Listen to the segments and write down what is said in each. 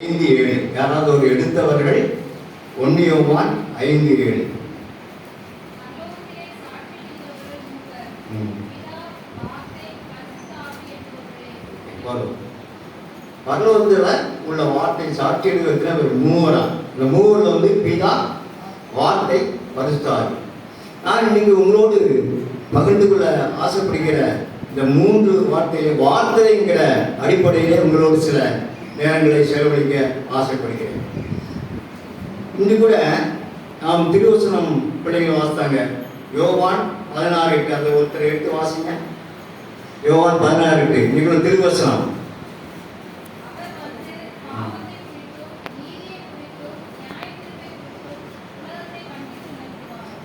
ஐந்து ஏழு. யாராவது ஒரு எடுத்தவர்கள் ஒன்னியோவான் ஐந்து ஏழு. வரும். பரலோகத்தில் உள்ள வார்த்தை சாட்சியில் வைக்கிற ஒரு மூவரா. இந்த மூவரில் வந்து பிதா வார்த்தை பரிசுத்தாரி நான் இன்னைக்கு உங்களோடு பகிர்ந்து கொள்ள ஆசைப்படுகிற இந்த மூன்று வார்த்தையில வார்த்தைங்கிற அடிப்படையிலே உங்களோடு சில நேரங்களை செலவழிக்க ஆசைப்படுகிறேன். இன்னைக்கு கூட நாம் திருவசனம் பிள்ளைங்க வாசித்தாங்க. யோவான் பதினாறு எட்டு அந்த ஒருத்தர் எடுத்து வாசிங்க. யோவான் பதினாறு எட்டு இன்னைக்கு திருவசனம்.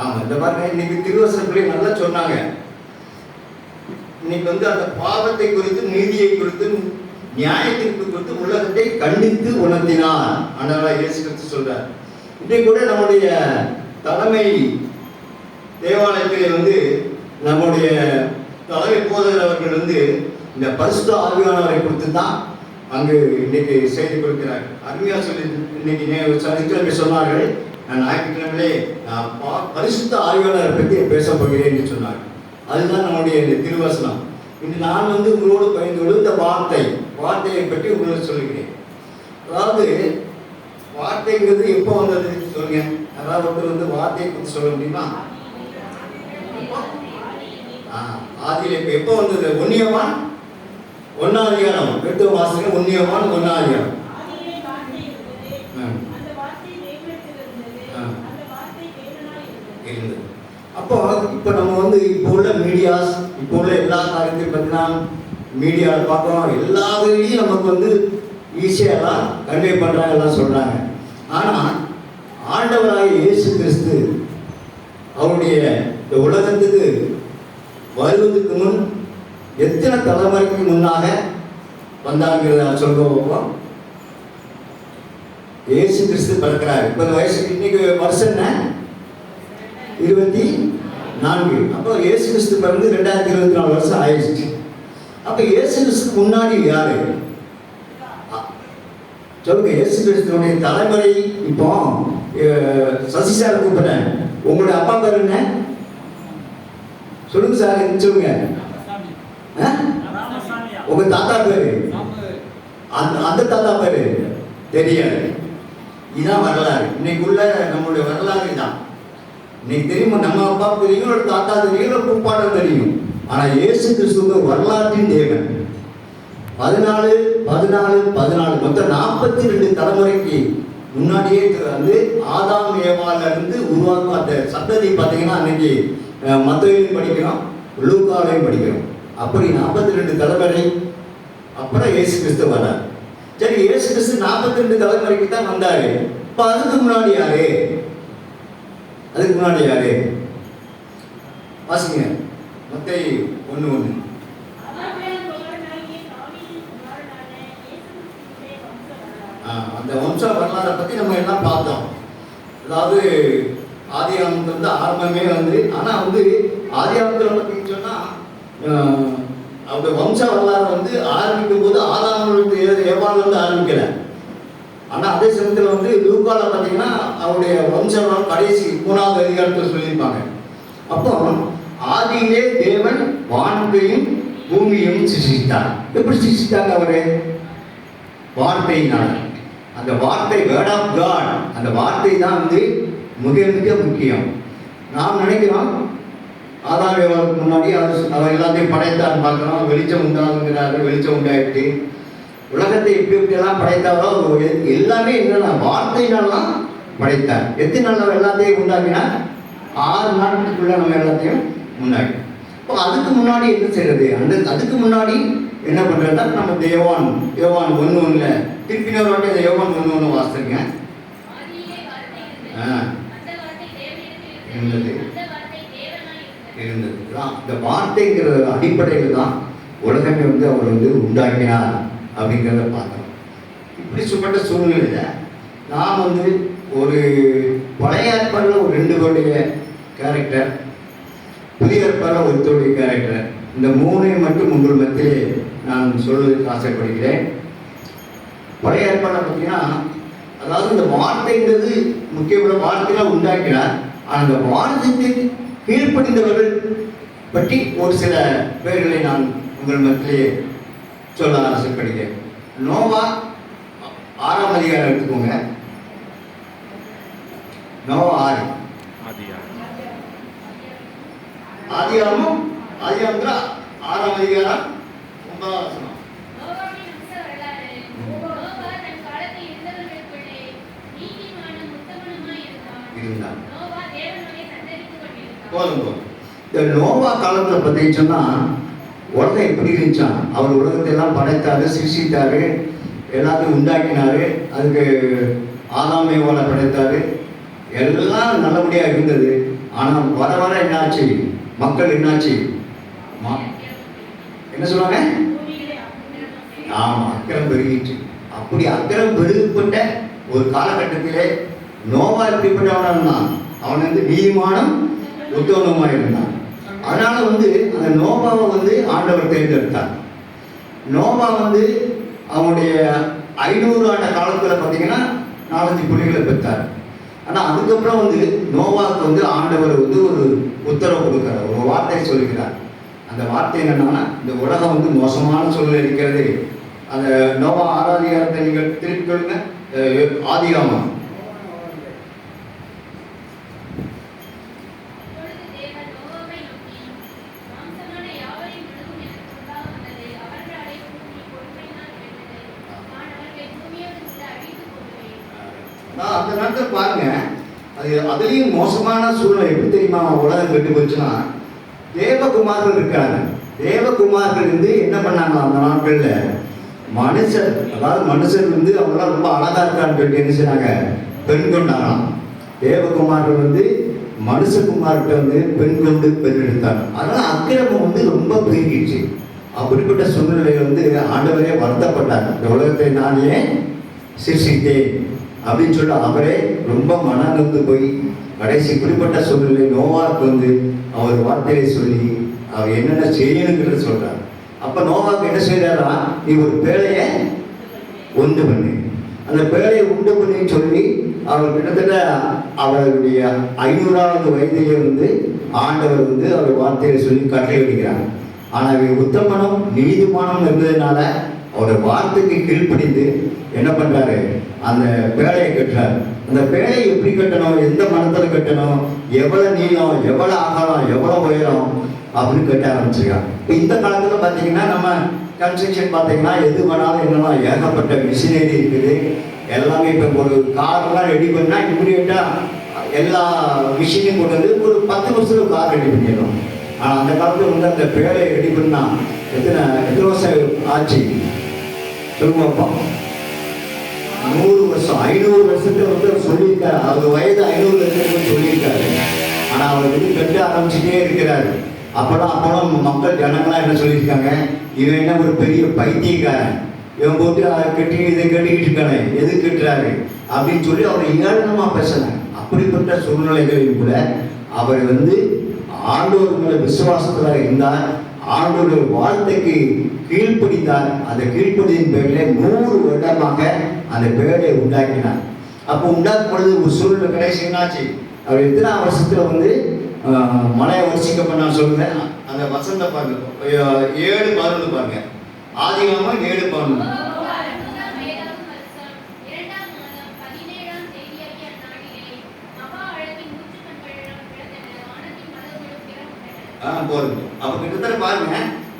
ஆமாம் இந்த பாருங்க இன்னைக்கு திருவசனத்திலே நல்லா சொன்னாங்க. இன்னைக்கு வந்து அந்த பாவத்தை குறித்து நீதியை குறித்து நியாயத்திற்கு குறித்து உலகத்தை கண்டித்து உணர்த்தினார். ஆண்டவராக இயேசு கிறிஸ்து சொல்றார். இன்னைக்கு கூட நம்முடைய தலைமை தேவாலயத்திலே வந்து நம்முடைய தலைமை போதகர் அவர்கள் வந்து இந்த பரிசுத்த ஆவியானவரை கொடுத்து தான் அங்கு இன்னைக்கு செய்து கொடுக்கிறார். அருமையா சொல்லி இன்னைக்கு சனிக்கிழமை சொன்னார்கள். நான் ஞாயிற்றுக்கிழமையிலே நான் பா- பரிசுத்த ஆய்வாளரை பற்றி பேச போகிறேன் என்று சொன்னார் அதுதான் நம்முடைய இந்த திருவசனம். இன்று நான் வந்து உங்களோடு பயந்து கொண்டு இந்த வார்த்தை. வார்த்தையை பற்றி உங்களுக்கு சொல்லுகிறேன். அதாவது வார்த்தைங்கிறது எப்போ வந்தது சொல்லுங்க. யாராவது வந்து வார்த்தையை பற்றி சொல்ல முடியுமா? ஆ, இப்போ எப்போ வந்தது? ஒன்னியவான் ஒன்னாம் அதிகாரம் எட்டு வாசகம் ஒன்னியவான் ஒன்னாம் அதிகாரம் இருந்தது. ஆ. இருந்தது அப்போ இப்போ நம்ம வந்து இப்போ உள்ள மீடியாஸ் இப்போ உள்ள எல்லா காரியத்தையும் பார்த்தீங்கன்னா மீடியாவில் பார்க்குறோம் எல்லா நமக்கு வந்து ஈஸியாக எல்லாம் கன்வே பண்ணுறாங்க எல்லாம் சொல்கிறாங்க ஆனால் ஆண்டவராக இயேசு கிறிஸ்து அவருடைய இந்த உலகத்துக்கு வருவதற்கு முன் எத்தனை தலைமுறைக்கு முன்னாக வந்தாங்கிறத சொல்லுவோம் இயேசு கிறிஸ்து பிறக்கிறார். இப்போ வயசுக்கு இன்னைக்கு வருஷம் என்ன? இருபத்தி நான்கு. அப்போ இயேசு கிறிஸ்து பிறந்து ரெண்டாயிரத்தி இருபத்தி நாலு வருஷம் ஆயிடுச்சு. அப்ப இயேசு முன்னாடி யாரு? சொல்லுங்க இயேசு கிறிஸ்துவனுடைய தலைமுறை இப்போ சசி சார் கூப்பிட்டேன் உங்களுடைய அப்பா பேர் என்ன? சொல்லுங்க சார் சொல்லுங்க. உங்க தாத்தா பேரு? அந்த அந்த தாத்தா பேரு? தெரியாது. இதுதான் வரலாறு. இன்னைக்கு உள்ள நம்மளுடைய வரலாறு தான் இன்னைக்கு தெரியுமா நம்ம அப்பா தெரியும் தாத்தா தெரியும் ஒரு தெரியும். ஆனா இயேசு கிறிஸ்துவ வரலாற்றின் தேவன். பதினாலு பதினாலு பதினாலு மொத்தம் நாற்பத்தி ரெண்டு தலைமுறைக்கு முன்னாடியே வந்து ஆதாம் ஏவால இருந்து உருவாக்கும் அந்த சட்டத்தை பார்த்தீங்கன்னா அன்னைக்கு மத்தையிலையும் படிக்கிறோம் லூக்காலையும் படிக்கிறோம். அப்படி நாற்பத்தி ரெண்டு தலைமுறை அப்புறம் இயேசு கிறிஸ்து வர்றார். சரி இயேசு கிறிஸ்து நாற்பத்தி ரெண்டு தலைமுறைக்கு தான் வந்தாரு. இப்போ அதுக்கு முன்னாடி யாரு? அதுக்கு முன்னாடி யாரு? வாசிங்க. மத்தை ஒன்று ஒன்று. அந்த வம்ச வரலாறை பற்றி நம்ம எல்லாம் பார்த்தோம். அதாவது ஆதி வந்து ஆரம்பமே வந்து ஆனால் வந்து ஆதி ஆமத்தில் பார்த்தீங்கன்னு சொன்னால் அவங்க வம்ச வரலாறு வந்து ஆரம்பிக்கும் போது ஆதாமனுக்கு ஏவாள் வந்து ஆரம்பிக்கல. ஆனால் அதே சமயத்தில் வந்து லூக்கால பார்த்தீங்கன்னா அவருடைய வம்ச வரலாறு கடைசி மூணாவது அதிகாரத்தில் சொல்லியிருப்பாங்க. அப்போ ஆதியிலே தேவன் வானத்தையும் பூமியையும் சிருஷ்டித்தார். எப்படி சிருஷ்டித்தாங்க அவரு? வார்த்தையினால். அந்த வார்த்தை வேர்ட் ஆஃப் காட் அந்த வார்த்தை தான் வந்து மிக மிக முக்கியம். நாம் நினைக்கிறோம் ஆதாம் முன்னாடி அவர் அவர் எல்லாத்தையும் படைத்தார் பார்க்குறோம். வெளிச்சம் உண்டாகுங்கிறாரு வெளிச்சம் உண்டாயிட்டு. உலகத்தை எப்படி எப்படியெல்லாம் படைத்தாரோ எல்லாமே என்னென்ன? வார்த்தையினாலாம் படைத்தார். எத்தனை நாள் அவர் எல்லாத்தையும் உண்டாக்கினா ஆறு நாட்களுக்குள்ள நம்ம எல்லாத்தையும் முன்னாடி இப்போ அதுக்கு முன்னாடி என்ன செய்யறது அந்த அதுக்கு முன்னாடி என்ன பண்ணுறதுனா நம்ம தேவான் தேவான் ஒன்று ஒன்றில் திருப்பி இன்னொரு வாட்டி யோவான் ஒன்று ஒன்று வாசிருங்க ஆ. இருந்தது. இருந்தது. தான் இந்த வார்த்தைங்கிற அடிப்படையில் தான் உலகமே வந்து அவர் வந்து உண்டாக்கினார் அப்படிங்கிறத பார்க்கணும் இப்படி சொல்லப்பட்ட சூழ்நிலையில் நான் வந்து ஒரு பழைய ஏற்பாடில் ஒரு ரெண்டு பேருடைய கேரக்டர் புதிய ஏற்பாடில் ஒருத்தருடைய கேரக்டர். இந்த மூணையும் மட்டும் உங்கள் மத்தியிலே நான் சொல்வதற்கு ஆசைப்படுகிறேன். பழைய ஏற்பாடு பார்த்தீங்கன்னா அதாவது இந்த வார்த்தைங்கிறது முக்கியமான வார்த்தைகளாக உண்டாக்கினார். ஆனால் அந்த வார்த்தைக்கு கீழ்ப்படிந்தவர்கள் பற்றி ஒரு சில பேர்களை நான் உங்கள் மத்தியிலே சொல்ல ஆசைப்படுகிறேன். நோவா ஆறாம் அதிகாரம் எடுத்துக்கோங்க. நோவா ஆறு. ஆதியாகமும் ஆதியாகத்துல ஆறாம் அதிகாரம் ஒன்பதாம் வசனம். இருந்தான். போதும் போதும் இந்த நோவா காலத்துல பார்த்தீங்கன்னா உலகம் எப்படி இருந்துச்சான் அவர் உலகத்தை எல்லாம் படைத்தாரு சிருஷித்தாரு எல்லாத்தையும் உண்டாக்கினாரு அதுக்கு ஆதாமையோட படைத்தாரு. எல்லாம் நல்லபடியா இருந்தது. ஆனா வர வர என்னாச்சு? மக்கள் என்னாச்சு? என்ன சொன்னாங்க? ஆமாம் அக்கிரம் பெருகிட்டு அப்படி அக்கிரம் பெருகப்பட்ட ஒரு காலகட்டத்திலே நோவா எப்படிப்பட்டவனா இருந்தான்? அவன் வந்து நீதிமானம் உத்தவனமாக இருந்தான். அதனால வந்து அந்த நோவாவை வந்து ஆண்டவர் தேர்ந்தெடுத்தார். நோவா வந்து அவனுடைய ஐநூறு ஆண்ட காலத்தில் பார்த்தீங்கன்னா நாலஞ்சு பிள்ளைகளை பெற்றார். ஆனால் அதுக்கப்புறம் வந்து நோவாவுக்கு வந்து ஆண்டவர் வந்து ஒரு உத்தரவு கொடுக்குறார். ஒரு வார்த்தை சொல்லுகிறார். அந்த வார்த்தை என்னென்னா இந்த உலகம் வந்து மோசமான சூழல் இருக்கிறது. அந்த நோவா ஆராதிகாரத்தை நீங்கள் திருப்பி ஆதிகாமம். நான் அந்த நேரத்தில் பாருங்க. அது அதுலேயும் மோசமான சூழ்நிலை எப்படி தெரியுமா? உலகம் கெட்டு போச்சுன்னா தேவகுமார்கள் இருக்காங்க தேவகுமார்கள் வந்து என்ன பண்ணாங்க அந்த நாட்களில்? மனுஷர் அதாவது மனுஷர் வந்து அவங்களாம் ரொம்ப அழகா இருக்கான்னு சொல்லிட்டு என்ன செய்யறாங்க பெண் கொண்டாராம். தேவகுமார்கள் வந்து மனுஷகுமார்கிட்ட வந்து பெண் கொண்டு பெண் எடுத்தாங்க அதனால அக்கிரமம் வந்து ரொம்ப பெருகிடுச்சு. அப்படிப்பட்ட சூழ்நிலையை வந்து ஆண்டவரே வருத்தப்பட்டாங்க இந்த உலகத்தை நானே சிருஷ்டித்தேன்? அப்படின்னு சொல்லி அவரே ரொம்ப மனநொந்து போய் கடைசி இப்படிப்பட்ட சூழ்நிலை நோவாக்கு வந்து அவர் வார்த்தையை சொல்லி அவர் என்னென்ன செய்யணுங்கிறத சொல்றார். அப்ப நோவாக்கு என்ன செய்யறாரா நீ ஒரு பேழையை உண்டு பண்ணு. அந்த பேழையை உண்டு பண்ணி சொல்லி அவர் கிட்டத்தட்ட அவருடைய ஐநூறாவது வயதிலே வந்து ஆண்டவர் வந்து அவர் வார்த்தையை சொல்லி கட்டளை விடுகிறார். ஆனால் இவர் உத்தமனும் நீதிமானம் இருந்ததுனால அவருடைய வார்த்தைக்கு கீழ்ப்படிந்து என்ன பண்ணுறாரு அந்த பேழையை கட்டுறார். அந்த பேழையை எப்படி கட்டணும்? எந்த மனத்துல கட்டணும்? எவ்வளோ நீளம் எவ்வளோ அகலம் எவ்வளோ உயரம் அப்படின்னு கட்ட ஆரம்பிச்சிருக்காங்க. இப்போ இந்த காலத்தில் பார்த்தீங்கன்னா நம்ம கன்ஸ்ட்ரக்ஷன் பார்த்தீங்கன்னா எது வேணாலும் என்னென்னா ஏகப்பட்ட மிஷினரி இருக்குது. எல்லாமே இப்போ ஒரு கார்லாம் ரெடி பண்ணால் இம்மிடியட்டாக எல்லா மிஷினையும் கொண்டு வந்து ஒரு பத்து வருஷத்தில் கார் ரெடி பண்ணிடணும். ஆனால் அந்த காலத்தில் வந்து அந்த பேழையை ரெடி பண்ணால் எத்தனை எத்தனை வருஷம் ஆச்சு? சொல்லுங்க நூறு வருஷம் ஐநூறு வருஷத்துல வந்து அவர் சொல்லியிருக்காரு. அவர் வயது ஐநூறு வருஷத்துக்கு சொல்லியிருக்காரு. ஆனா அவர் வந்து கட்ட ஆரம்பிச்சுட்டே இருக்கிறாரு. அப்பெல்லாம் அப்பெல்லாம் மக்கள் ஜனங்களாம் என்ன சொல்லியிருக்காங்க? இவன் என்ன ஒரு பெரிய பைத்தியக்காரன். இவன் போட்டு அதை கட்டி இதை கட்டிக்கிட்டு இருக்கானே எது கட்டுறாரு? அப்படின்னு சொல்லி அவரை ஏளனமா பேசினாங்க அப்படிப்பட்ட சூழ்நிலைகளில் கூட அவர் வந்து ஆண்டோர் மேல விசுவாசத்துல இருந்தார். ஆண்டோடைய வார்த்தைக்கு கீழ்ப்படிந்தார். அந்த கீழ்ப்படியின் பேரில் நூறு வருடமாக அந்த பேரை உண்டாக்கினார். அப்போ உண்டாக்கும் பொழுது ஒரு சூழ்நிலை கடைசி என்னாச்சு? அவர் எத்தனை வருஷத்துல வந்து மழையை மலையை நான் சொல்லுவேன் அந்த வசந்த பாருங்க. ஏழு பதினொன்று பாருங்க. ஆதிகாமம் ஏழு பதினொன்று பிறந்தன. ஆ அப்போ கிட்டத்தட்ட பாருங்க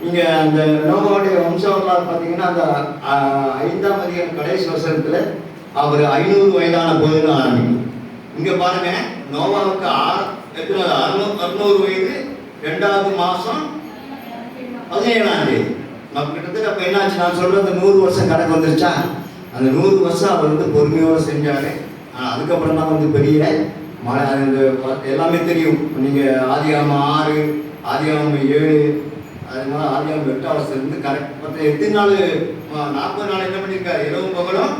இங்கே அந்த நோகாவுடைய வம்சாவளார் பார்த்தீங்கன்னா அந்த ஐந்தாம் அதிகாரம் கடைசி வருஷத்துல அவர் ஐநூறு வயதான போதுன்னு ஆரம்பிக்கும். இங்க பாருங்க நோவாவுக்கு எத்தனை அறுநூறு வயது ரெண்டாவது மாசம் பதினேழாம் தேதி. நம்ம கிட்டத்தட்ட அப்போ என்னாச்சு? நான் சொல்ற அந்த நூறு வருஷம் கணக்கு வந்துருச்சா? அந்த நூறு வருஷம் அவர் வந்து பொறுமையோட செஞ்சாரு. ஆனால் அதுக்கப்புறம் தான் வந்து பெரிய மழை எல்லாமே தெரியும். நீங்க ஆதியாம ஆறு ஆதியாம ஏழு அதனால ஆதியாம எட்டாம் வருஷத்துல இருந்து கரெக்ட் மற்ற எத்தனை நாள் நாற்பது நாள் என்ன பண்ணியிருக்காரு? இரவும் பகலும்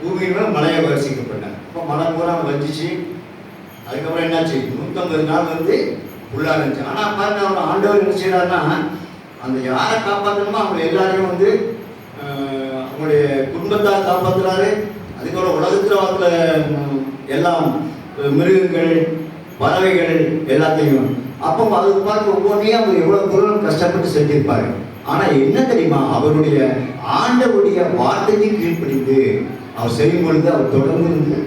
பூமியின் மலையை மழையை வரிசிக்கப்பட்டார் அப்போ மழை பூரா வஞ்சிச்சு. அதுக்கப்புறம் என்னாச்சு? நூற்றம்பது நாள் வந்து உள்ளா இருந்துச்சு. ஆனால் பாருங்க அவர் ஆண்டவர் என்ன செய்கிறாருன்னா அந்த யாரை காப்பாற்றணுமோ அவங்க எல்லாரையும் வந்து அவங்களுடைய குடும்பத்தார் காப்பாற்றுறாரு அதுக்கப்புறம் உலகத்தில் வாழ்ற எல்லாம் மிருகங்கள் பறவைகள் எல்லாத்தையும் அப்போ அது பார்க்க ஒவ்வொன்றையும் அவர் எவ்வளோ தூரம் கஷ்டப்பட்டு செஞ்சிருப்பாரு. ஆனால் என்ன தெரியுமா? அவருடைய ஆண்டவுடைய வார்த்தைக்கு கீழ்ப்படிந்து அவர் செய்யும் பொழுது அவர் தொடர்ந்து இருந்து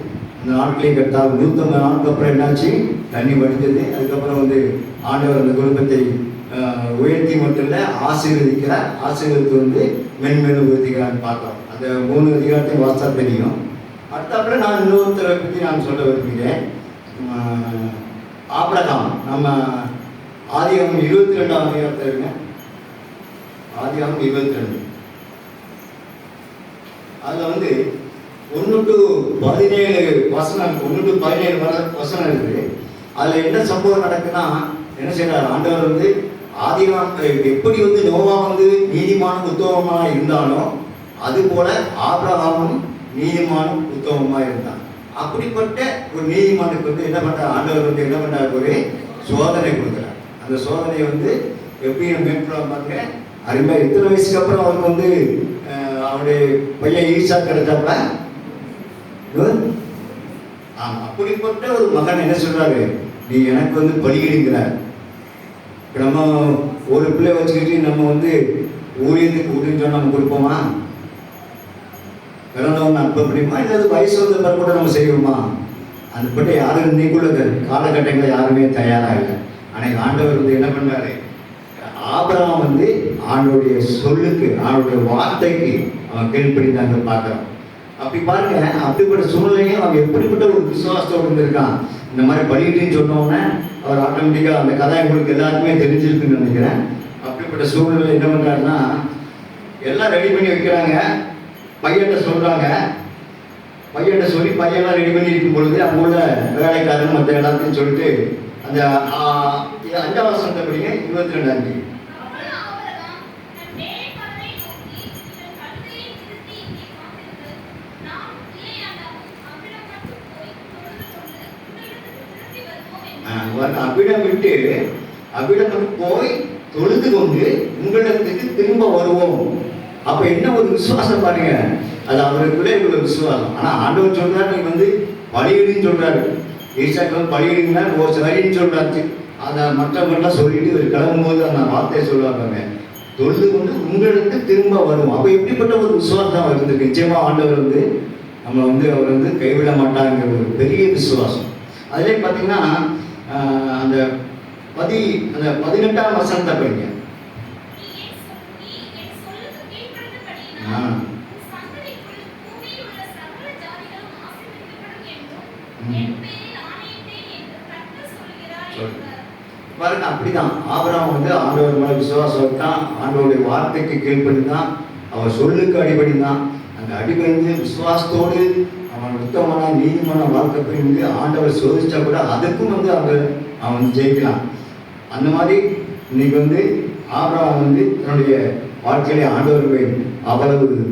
இந்த நாட்களே கட்டால் நூற்றம்பது நாளுக்கு அப்புறம் என்னாச்சு? தண்ணி வடிஞ்சது. அதுக்கப்புறம் வந்து ஆண்டவர் அந்த குடும்பத்தை உயர்த்தி மட்டும் இல்லை ஆசீர்வதிக்கிறார். ஆசீர்வதித்து வந்து மென்மேலும் உயர்த்திக்கிறான்னு பார்த்தோம் அந்த மூணு அதிகாரத்தையும் வாஸ்தா தெரியும். அடுத்தாப்புல நான் இன்னொருத்தரை பற்றி நான் சொல்ல விரும்புகிறேன். ஆபிரகாம். நம்ம ஆதியாகம் இருபத்தி ரெண்டாம் அதிகாரத்தை இருங்க. ஆதியாகம் இருபத்தி ரெண்டு அதில் வந்து ஒன்று டு பதினேழு வசனம் ஒன்று டு பதினேழு வர- வசனம் இருக்குது அதில் என்ன சம்பவம் நடக்குன்னா என்ன செய்யறாரு ஆண்டவர் வந்து ஆதிகாம் எப்படி வந்து நோவா வந்து நீதிமானும் உத்தமமாக இருந்தாலும் அது போல ஆபிரகாமும் நீதிமானும் உத்தமமாக இருந்தான் அப்படிப்பட்ட ஒரு நீதிமன்றத்துக்கு வந்து என்ன பண்றார் ஆண்டவர் வந்து என்ன பண்ணுறாரு ஒரு சோதனை கொடுக்குறார். அந்த சோதனை வந்து எப்படி மேற்கொள்ள பாருங்க அருமையா இத்தனை வயசுக்கு அப்புறம் அவருக்கு வந்து அவருடைய பையன் ஈஷா கிடைச்சாப்ல? அப்படிப்பட்ட ஒரு மகன் என்ன சொல்றாரு? நீ எனக்கு வந்து பலியிடுங்கிறார் நம்ம ஒரு பிள்ளை வச்சுக்கிட்டு நம்ம வந்து ஊழியத்துக்கு விட்டுன்னு சொன்னால் நம்ம கொடுப்போமா? பிறந்தவங்க அனுப்ப முடியுமா இல்லை வயசு வந்த பிறகு கூட நம்ம செய்வோமா? அதுபட்டு யாரும் இன்னைக்குள்ள காலகட்டங்களில் யாருமே தயாராக இல்லை ஆனால் ஆண்டவர் வந்து என்ன பண்ணாரு? ஆபிரகாம் வந்து ஆண்டோடைய சொல்லுக்கு ஆளுடைய வார்த்தைக்கு அவன் கீழ்ப்படிந்தாங்க பார்க்குறோம் அப்படி பாருங்க அப்படிப்பட்ட சூழ்நிலையும் அவன் எப்படிப்பட்ட ஒரு விசுவாசத்தோடு இருந்திருக்கான்? இந்த மாதிரி படிக்கிட்டுன்னு சொன்னோன்னே அவர் ஆட்டோமேட்டிக்காக அந்த கதை உங்களுக்கு எல்லாருக்குமே தெரிஞ்சிருக்குன்னு நினைக்கிறேன். அப்படிப்பட்ட சூழ்நிலை என்ன பண்ணுறாருன்னா எல்லாம் ரெடி பண்ணி வைக்கிறாங்க. பையன்கிட்ட சொல்கிறாங்க பையன்கிட்ட சொல்லி பையன்லாம் ரெடி பண்ணி இருக்கும் பொழுது அங்கே உள்ள வேலைக்காரன் மற்ற எல்லாத்தையும் சொல்லிட்டு அந்த இது அஞ்சாம் வருஷத்தை படிங்க இருபத்தி ரெண்டாம் தேதி அபிடம் அவ்விடம் விட்டு அவ்விடம் போய் தொழுது கொண்டு உங்களிடத்துக்கு திரும்ப வருவோம். அப்போ என்ன ஒரு விசுவாசம் பாருங்க. அது அவருக்குள்ளே இவ்வளவு விசுவாசம். ஆனால் ஆண்டவர் சொல்றாரு நீ வந்து பலியிடுன்னு சொல்றாரு. ஈசாக்கு வந்து பலியிடுங்கன்னா ஒரு சரின்னு சொல்றாரு அதை மற்றவங்கெல்லாம் சொல்லிட்டு இவர் கிளம்பும்போது அந்த வார்த்தையை சொல்லுவாங்க தொழுது கொண்டு உங்களுக்கு திரும்ப வரும் அப்போ எப்படிப்பட்ட ஒரு விசுவாசம் அவர் இருந்திருக்கு நிச்சயமாக ஆண்டவர் வந்து நம்மளை வந்து அவர் வந்து கைவிட மாட்டாங்கிற ஒரு பெரிய விசுவாசம். அதிலே பார்த்தீங்கன்னா அந்த பதி அந்த பதினெட்டாம் வசனத்தை படிங்க. பாருங்க அப்படிதான். ஆபிரகாம் வந்து ஆண்டவர் மேல விசுவாசம் தான் ஆண்டவருடைய வார்த்தைக்கு கீழ்ப்படி தான் அவர் சொல்லுக்கு அடிபடி தான் அந்த அடிபடிந்து விசுவாசத்தோடு அவன் உத்தமனா நீதிமான வாழ்க்கை புரிந்து ஆண்டவர் சோதிச்சா கூட அதுக்கும் வந்து அவன் அவன் ஜெயிக்கலாம். அந்த மாதிரி இன்னைக்கு வந்து ஆபிரகாம் வந்து தன்னுடைய வாழ்க்கையிலே ஆண்டவர் மேல் அவரது